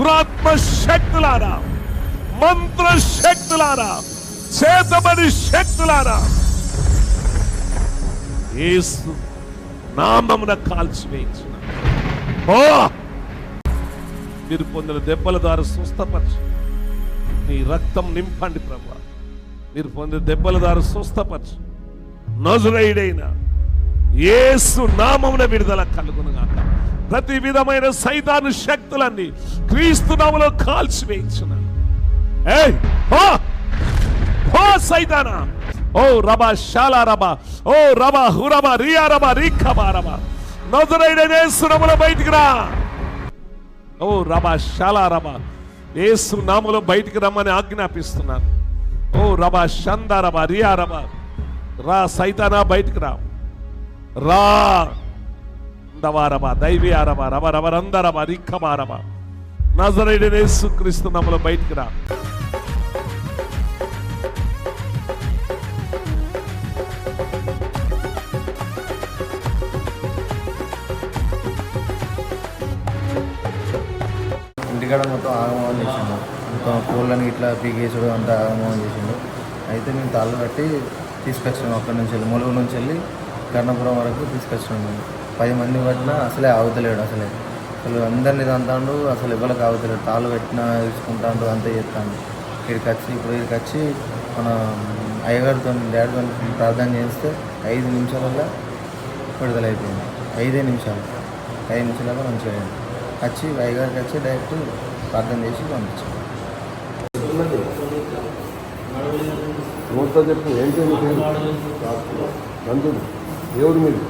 దురాత్మ శక్తులారా మంత్ర శక్తులారా చేతబడి శక్తులారా ఏసు నామమున కాల్చివేయించిన ఓ మీరు పొందిన దెబ్బల ద్వారా స్వస్థపరచు. నీ రక్తం నింపండి ప్రభు. మీరు పొందిన దెబ్బల ద్వారా స్వస్థపరచు. నజురైడైన ఏసు నామమున విడుదల కలుగునుగాక. ప్రతి విధమైన సైతాను శక్తులన్నీ క్రీస్తు నామలో కాల్చివేయించున్నాను ఏయ్ ఓ ఓ సైతానా! ఓ రబా శాలా రబా ఓ రబా హురబా రియా రబా రీఖబా రబా. నజరైన యేసు బయటికి రా! ఓ రబా శాలా రబా ఏసు నామలో బయటికి రమ్మని ఆజ్ఞాపిస్తున్నాను. ఓ రబా షందా రబా రియా రబా రా సైతానా బయటికి రా. రా! దవారబా దైవీయారబా రబ రబ రందరబా రిక్కబారబా నజరైన యేసు క్రీస్తు నామములో బయటికి రా. ఇంటికాడ మొత్తం ఆగమనం చేసిండు. మొత్తం కోళ్ళని ఇట్లా పీకేసుడు అంతా ఆగమనం చేసిండు. అయితే నేను తాళ్ళు కట్టి తీసుకొచ్చినాం అక్కడి నుంచి వెళ్ళి ములుగు నుంచి వెళ్ళి కర్ణపురం వరకు తీసుకొచ్చాను పది మంది పట్టినా అసలే ఆగుతలేడు అసలే. అసలు అందరినీ అంటాడు అసలు ఎవరికి ఆగుతలేడు. తాళ్ళు కట్టినా తీసుకుంటాడు అంతా చేస్తాడు ఇక్కడికి వచ్చి ఇప్పుడు ఇక్కడికి వచ్చి మన అయ్యగారితో డాడీతో ప్రార్థన చేస్తే ఐదు నిమిషాలలో విడుదలైపోయింది. ఐదే నిమిషాలు. ఐదు నిమిషాలలో మంచిగా అయింది వచ్చి వైగారికి వచ్చి డైరెక్ట్ ప్రార్థన చేసి పంపించాం నోట్తో చెప్పు ఏంటి దేవుడు మీరు